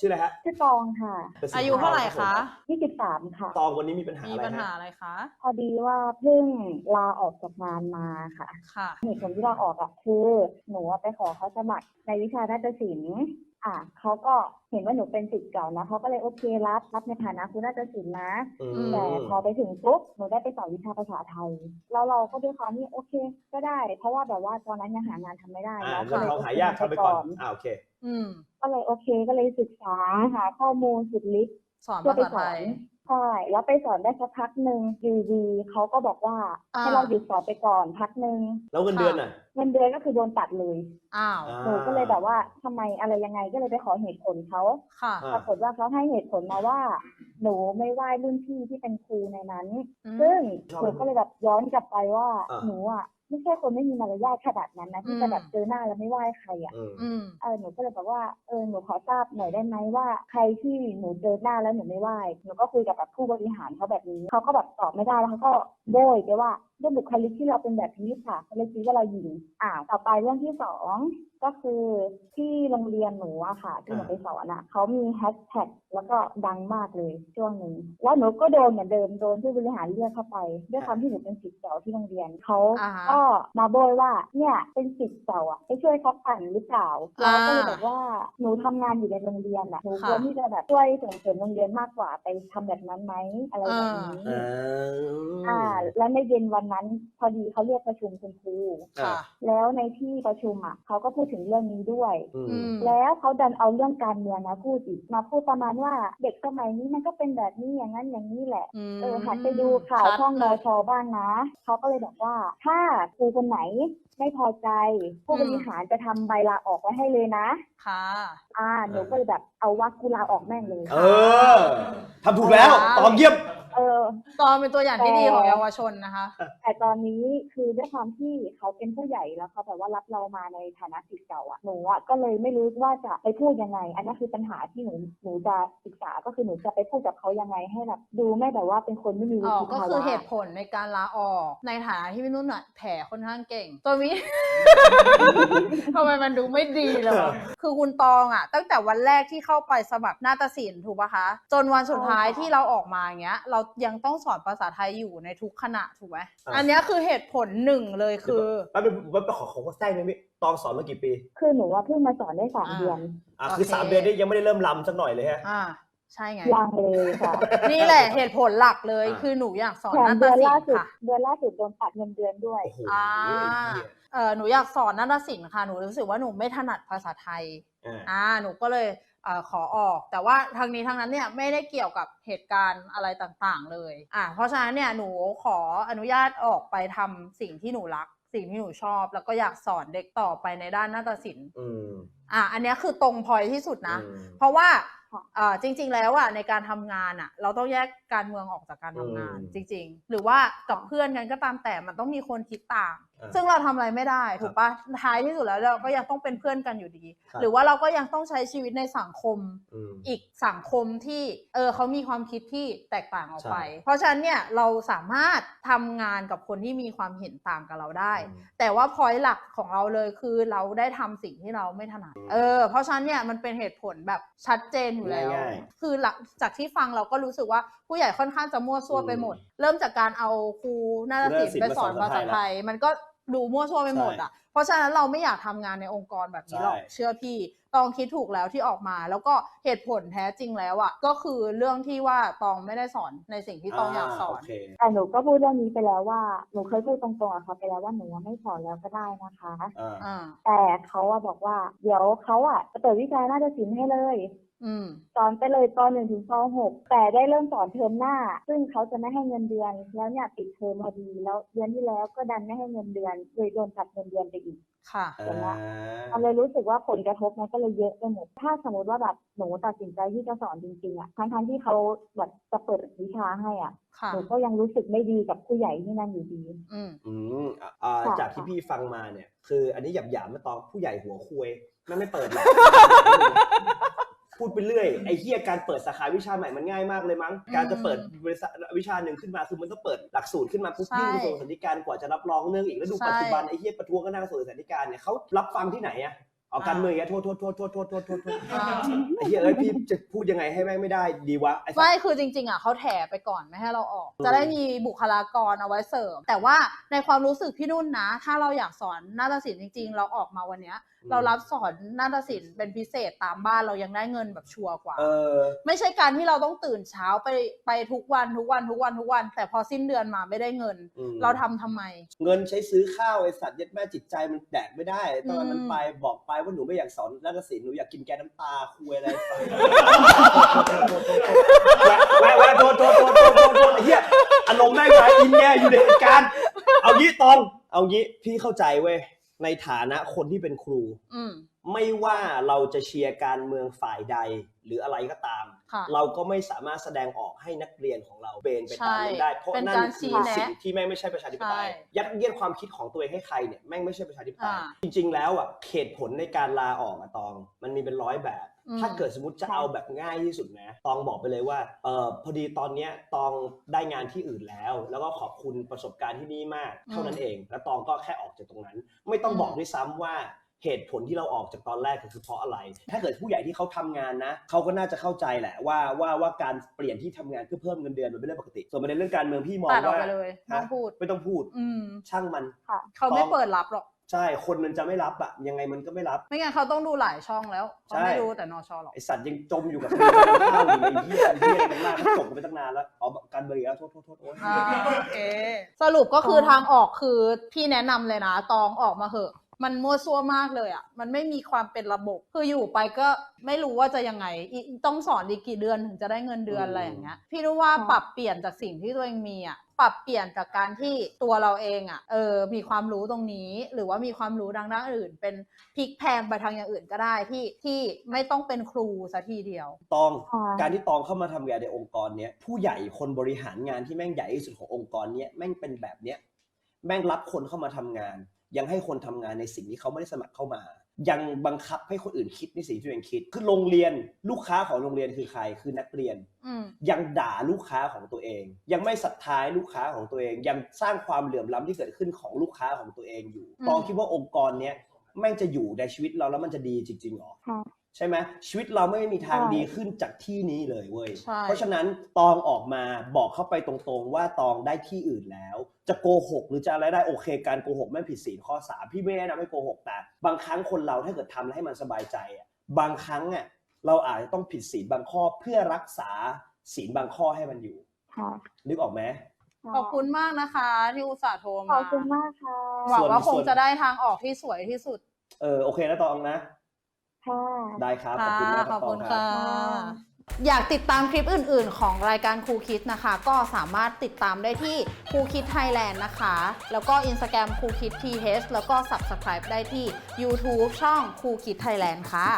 ชื่ออะไรฮะชื่อตองค่ะเป็นสินอายุเท่าไหร่คะ23ค่ะ ตองวันนี้มีปัญหามีอะไรปัญหาฮะอะไรคะ พอดีว่าเพิ่งลาออกจากงานมาค่ะ ค่ะเหตุผลที่ลาออกอะคือ หนูอะไปขอเขาสมัครในวิชานาฏศิลป์ อะเขาก็เห็นว่าหนูเป็นศิษย์เก่านะเขาก็เลยโอเครับรับในฐานะครูนาฏศิลป์นะอือืม แต่พอไปถึงปุ๊บหนูได้ไปสอนวิชาภาษาไทย แล้วเราก็ด้วยความที่โอเค ก็ได้ เพราะว่าแบบว่าตอนนั้นยังหางานทำไม่ได้อ่าเนาะเงินทองโอเคหายากทำไปก่อนอ่าโอเค อืม ก็เลยโอเคก็เลยศึกษาหาข้อมูลสุดฤทธิ์ สอนเพื่อภาไปษาสไทอนย ใช่แล้วไปสอนได้สักพักหนึ่งอยู่ดีเขาก็บอกว่าอ่า ให้เราหยุดสอนไปก่อนพักหนึ่งแล้วเงินเดือนอะ เงินเดือนก็คือโดนตัดเลยอ้าวอ่าหนูก็เลยแบบว่าทำไมอะไรยังไงก็เลยไปขอเหตุผลเขาค่ะอ่า ปรากฏว่าเขาให้เหตุผลมาว่า หนูไม่ไหว้รุ่นพี่ที่เป็นครูในนั้น อืมซึ่งชอบหนูก็เลยแบบย้อนกลับไปว่าอ่า หนูอะ ไม่ใช่คนไม่มีมารยาทขนาดนั้นนะที่จะแบบเจอหน้าแล้วไม่ไหว้ใครอะอืมอืมเออหนูก็เลยแบบว่าเออหนูขอทราบหน่อยได้ไหมว่า ใครที่หนูเจอหน้าแล้วหนูไม่ไหว้หนูก็คุยกับแบบผู้บริหารเขาแบบนี้เขาก็แบบตอบไม่ได้แล้วเขาก็โบยไปว่า ด้วยบุคลิกที่เราเป็นแบบนี้ค่ะเขาเลยคิดว่าเราหญิง อ่า ต่อไปเรื่องที่สองก็คือที่โรงเรียนหนูอะค่ะ ที่หนูอ่าไปสอนอะเขามีแฮชแท็กแล้วก็ดังมากเลยช่วงหนึ่งแล้วหนูก็โดนเหมือนเดิมโดนผู้บริหารเรียกเข้าไป ด้วยความที่หนูเป็นศิษย์เก่าที่โรงเรียนเขาอ่าฮะก็มาโบยว่าเนี่ยเป็นศิษย์เก่าอะไปช่วยเขาปั่นหรือเปล่าเราก็เลยแบบว่าหนูทำงานอยู่ในโรงเรียนอะหนูควรที่จะแบบช่วยส่งเสริมโรงเรียนมากกว่าไปทำแบบนั้นไหมอะไรแบบนี้อ่าอ่าแล้วในเย็นวันนั้นพอดีเขาเรียกประชุมคุณครูค่ะ แล้วในที่ประชุมอะเขาก็พูดถึงเรื่องนี้ด้วยอืมอืมแล้วเขาดันเอาเรื่องการเมืองมาพูดอีกมาพูดประมาณว่าเด็กสมัยนี้มันก็เป็นแบบนี้อย่างนั้นอย่างนี้แหละมเออหันไปดูข่าวชัดช่องนเลยชบ้างนะเขาก็เลยบอกว่า ถ้าครูคนไหนไม่พอใจ ผู้อืมบริหารจะทำใบลาออกไว้ให้เลยนะ ค่ะ อ่าหนูก็เลยแบบเอาวักกูลาออกแม่งเลย เออทำถูกแล้วตองเยี่ยมเออ ตอนเป็นตัวอย่างที่ดีของเยาวชนนะคะ แต่ตอนนี้คือด้วยความที่เขาเป็นผู้ใหญ่แล้วเขาแบบว่ารับเรามาในฐานะศิษย์เก่าอะหนูอะก็เลยไม่รู้ว่าจะไปพูดยังไง อันนี้คือปัญหาที่หนูหนูจะศึกษาก็คือหนูจะไปพูดกับเขายังไงให้แบบดูไม่แบบว่าเป็นคนไม่มีวุอ๋อฒิก็ภาคือวะเหตุผลในการลาออก ในฐานะที่พี่นุ่นอะแผลค่อนข้างเก่ง ตัวนี้ทำไมมันดูไม่ดีเลยวะคือคุณตองอะตั้งแต่วันแรกที่เข้าไปสมัครนาฏศิลป์ถูกปะคะ จนวันสุดท้ายที่เราออกมาอย่างเงี้ย เรายังต้องสอนภาษาไทยอยู่ในทุกขณะถูกไหมอ่า อันเนี้ยคือเหตุผลหนึ่งเลยคือ แป๊บนึงแป๊บนึงขอขอแทรกนิดนึงตองสอนมากี่ปีคือหนูว่าเพิ่งมาสอนได้สามอ่า เดือนอะโอเคคือสามเดือนนี้ยังไม่ได้เริ่มลำสักหน่อยเลยฮะ อ่า ใช่ไง ยังเลยค่ะนี่แหละเหตุผลหลักเลยอ่า คือหนูอยากสอนแถมนาฏเดือนศิลล่าป์สุดค่ะ เดือนล่าสุดโดนตัดเงินเดือนด้วย โอ้โหอ่า ไอ้เหี้ยเออหนูอยากสอนนาฏศิลป์ค่ะหนูรู้สึกว่าหนูไม่ถนัดภาษาไทย อ่า อ่าหนูก็เลยเอ่อ ขอออก แต่ว่าทางนี้ทางนั้นเนี่ยไม่ได้เกี่ยวกับเหตุการณ์อะไรต่างๆ เลยอ่าเพราะฉะนั้นเนี่ยหนูขออนุญาตออกไปทำสิ่งที่หนูรัก สิ่งที่หนูชอบ แล้วก็อยากสอนเด็กต่อไปในด้านนาฏศิลป์อืมอ่าอันเนี้ยคือตรงพอยที่สุดนะอืมเพราะว่าค่ะเอ่อจริง ๆ แล้วอะในการทำงานอะ เราต้องแยกการเมืองออกจากการทำงานอืมจริง ๆ หรือว่ากับเพื่อนกันก็ตามแต่มันต้องมีคนคิดต่างอ่า ซึ่งเราทำอะไรไม่ได้ครับถูกปะท้ายที่สุดแล้วเราก็ยังต้องเป็นเพื่อนกันอยู่ดีครับหรือว่าเราก็ยังต้องใช้ชีวิตในสังคมอืมอีกสังคมที่เออเขามีความคิดที่แตกต่างออกไปใช่เพราะฉะนั้นเนี่ยเราสามารถทำงานกับคนที่มีความเห็นต่างกับเราได้อืมแต่ว่าพอยหลักของเราเลยคือเราได้ทำสิ่งที่เราไม่ถนัดอืมเออเพราะฉะนั้นเนี่ยมันเป็นเหตุผลแบบชัดเจนอยู่แล้วง่ายคือหลักจากที่ฟังเราก็รู้สึกว่าผู้ใหญ่ค่อนข้างจะมั่วซั่วอืมไปหมด เริ่มจากการเอาครูนาฏศิลป์ไปสอนภาษาไทยมันก็ ดูมั่วซั่วไปหมดอะ เพราะฉะนั้นเราไม่อยากทำงานในองค์กรแบบนี้หรอกใช่เชื่อพี่ตองคิดถูกแล้วที่ออกมา แล้วก็เหตุผลแท้จริงแล้วอะก็คือเรื่องที่ว่าตองไม่ได้สอนในสิ่งที่ตองอยากสอนโเคแต่หนูก็พูดเรื่องนี้ไปแล้วว่าหนูเคยพูดตรงๆกับเขาไปแล้วว่าหนูไม่สอนแล้วก็ได้นะคะอ่าอ่าแต่เขาอะบอกว่า เดี๋ยวเขาอะจะเปิดวิชานาฏศิลป์ให้เลยอืม สอนไปเลยปหนึ่งถึงปหกแต่ได้เริ่มสอนเทอมหน้า ซึ่งเขาจะไม่ให้เงินเดือน แล้วเนี่ยปิดเทอมพอดีแล้วเดือนที่แล้วก็ดันไม่ให้เงินเดือนเลยโดนตัดเงินเดือนไปอีกค่ะเห็นไหมอ่ามันเลยรู้สึกว่าผลกระทบมันก็เลยเยอะไปหมด ถ้าสมมติว่าแบบหนูตัดสินใจที่จะสอนจริงๆอะทั้งๆที่เขาแบบจะเปิดวิชาให้อะค่ะหนูก็ยังรู้สึกไม่ดีกับผู้ใหญ่ที่นั่นอยู่ดี อืมอืมอ่าอ่าค่ะจากที่พี่ฟังมาเนี่ย คืออันนี้หยาบหยาบๆมาตอนผู้ใหญ่หัวคุยมันไม่เปิดหรอก พูดไปเรื่อยไอ้เหี้ยการเปิดสาขาวิชาใหม่มันง่ายมากเลยมั้งอืมการจะเปิดบริษัทวิชาหนึ่งขึ้นมาคือมันต้องเปิดหลักสูตรขึ้นมาปุ๊บใช่ยื่นกระทรวงสาธารณสุขกว่าจะรับรองเรื่องอีกแล้วดูใช่ปัจจุบันไอ้เหี้ยประท้วงก็หน้ากระทรวงสาธารณสุขนี่เขารับฟังที่ไหนอะ เอาการเมืองอย่างเงี้ยโทษโทษโทษโทษโทษโทษโทษโทษอ่าไอ้เหี้ยเอ้ยพี่จะพูดยังไงให้แม่งไม่ได้ดีวะไอ้สัไม่สคือจริง ๆ อะเขาแถไปก่อนไม่ให้เราออกอืมจะได้มีบุคลากรเอาไว้เสริม แต่ว่าในความรู้สึกพี่นุ่นนะ ถ้าเราอยากสอนนาฏศิลป์จริง ๆ เราออกมาวันเนี้ย เรารับสอนนาฏศิลป์เป็นพิเศษตามบ้านเรายังได้เงินแบบชัวร์กว่า เออ ไม่ใช่การที่เราต้องตื่นเช้าไปไปทุกวันทุกวันทุกวันทุกวัน แต่พอสิ้นเดือนมาไม่ได้เงิน อืม เราทำทำไม เงินใช้ซื้อข้าวไอ้สัตว์ยัดแม่จิตใจมันแดกไม่ได้ ตอนนั้นอืม ไปบอกไปว่าหนูไม่อยากสอนนาฏศิลป์หนูอยากกินแกน้ำตาคุยอะไรไปแวะแวะโดนโดนโดนโทษโทษโทษไอ้เหี้ยอารมณ์แม่งมาอินแย่อยู่ในเหตุการณ์เอางี้ตอง เอางี้พี่เข้าใจเว้ย ในฐานะคนที่เป็นครู อืม ไม่ว่าเราจะเชียร์การเมืองฝ่ายใดหรืออะไรก็ตาม ค่ะเราก็ไม่สามารถแสดงออกให้นักเรียนของเราเบนไปตามนั้นได้เพราะเป็นนั่นการคืชี้อแนะสิ่งที่แม่งไม่ใช่ประชาธิปไตยใช่ ยัดเยียดความคิดของตัวเองให้ใครเนี่ยแม่งไม่ใช่ประชาธิปไตยอ่าจริง ๆ แล้วอะเหตุผลในการลาออกอะตอง มันมีเป็นร้อยแบบอืม ถ้าเกิดสมมติจะเอาแบบง่ายที่สุดนะตองบอกไปเลยว่าเออพอดีตอนเนี้ยตองได้งานที่อื่นแล้ว แล้วก็ขอบคุณประสบการณ์ที่นี่มากเท่านั้นเอง แล้วตองก็แค่ออกจากตรงนั้น ไม่ต้องบอกด้วยซ้ำว่าเหตุผลที่เราออกจากตอนแรกก็คือเพราะอะไร ถ้าเกิดผู้ใหญ่ที่เขาทำงานนะ เขาก็น่าจะเข้าใจแหละว่าว่าว่าการเปลี่ยนที่ทำงานเพื่อเพิ่มเงินเดือนมันเป็นเรื่องปกติ ส่วนประเด็นเรื่องการเมืองพี่มองตัดออกว่าไปเลยไม่ต้องพูด ไม่ต้องพูดอืมช่างมัน เขาไม่เปิดรับหรอก ใช่คนมันจะไม่รับอะยังไงมันก็ไม่รับ ไม่งั้นเขาต้องดูหลายช่องแล้วเขาไม่ใช่ดูแต่นอชอหรอกไอสัตว์ยังจมอยู่กับคดีการข้าวอยู่ในเหี้ยไอ้เหี้ยอะไรมากมันจบกันไปตั้งนานแล้วอ๋อการเมืองอีกแล้วโทษโทษโทษโอ๊ยอ่าโอเคสรุปก็คือทางออกคือพี่แนะนำเลยนะตองออกมาเหอะ มันมั่วซั่วมากเลยอะ มันไม่มีความเป็นระบบ คืออยู่ไปก็ไม่รู้ว่าจะยังไงอีต้องสอนดีกี่เดือนถึงจะได้เงินเดือนอะไรอย่างเงี้ย พี่รู้ว่าค่ะปรับเปลี่ยนจากสิ่งที่ตัวเองมีอะปรับเปลี่ยนจากการที่ตัวเราเองอะเออมีความรู้ตรงนี้ หรือว่ามีความรู้ทางด้านอื่น เป็นพลิกแพลงไปทางอย่างอื่นก็ได้ที่ที่ไม่ต้องเป็นครูซะทีเดียว ตองค่ะการที่ตองเข้ามาทำงานในองค์กรเนี้ยผู้ใหญ่คนบริหารงานที่แม่งใหญ่ที่สุดขององค์กรเนี้ยแม่งเป็นแบบเนี้ยแม่งรับคนเข้ามาทำงาน ยังให้คนทำงานในสิ่งที่เขาไม่ได้สมัครเข้ามา ยังบังคับให้คนอื่นคิดในสิ่งที่ตัวเองคิด คือโรงเรียนลูกค้าของโรงเรียนคือใครคือนักเรียนอืมยังด่าลูกค้าของตัวเอง ยังไม่ศรัทธาลูกค้าของตัวเอง ยังสร้างความเหลื่อมล้ำที่เกิดขึ้นของลูกค้าของตัวเองอยู่อืมตองคิดว่าองค์กรเนี้ย แม่งจะอยู่ในชีวิตเราแล้วมันจะดีจริงๆหรอค่ะใช่ไหมชีวิตเราไม่มีทางใช่ดีขึ้นจากที่นี้เลยเว้ยใช่เพราะฉะนั้นตองออกมาบอกเข้าไปตรงๆ ว่าตองได้ที่อื่นแล้ว จะโกหกหรือจะอะไรได้โอเค การโกหกไม่ผิดศีลข้อสามพี่ไม่แนะนำให้โกหกแต่ บางครั้งคนเราถ้าเกิดทำแล้วให้มันสบายใจอะบางครั้งอะเราอาจจะต้องผิดศีลบางข้อเพื่อรักษาศีลบางข้อให้มันอยู่ค่ะนึกออกไหม ขอบคุณมากนะคะ ที่อุตส่าห์โทรขมาอบคุณมากค่ะหวังว่าส่ควนงจะได้ทางออกที่สวยที่สุดเออโอเคนะตองนะ ค่ะ ได้ครับ ขอบคุณมากคขรัอบบตอคุงณครัค่ะ บ อยากติดตามคลิปอื่น ๆ ของรายการครูคิดนะคะ ก็สามารถติดตามได้ที่ครูคิดไทยแลนด์นะคะ แล้วก็ Instagram ครูคิด TH แล้วก็ Subscribe ได้ที่ YouTube ช่องครูคิดไทยแลนด์ค่ะ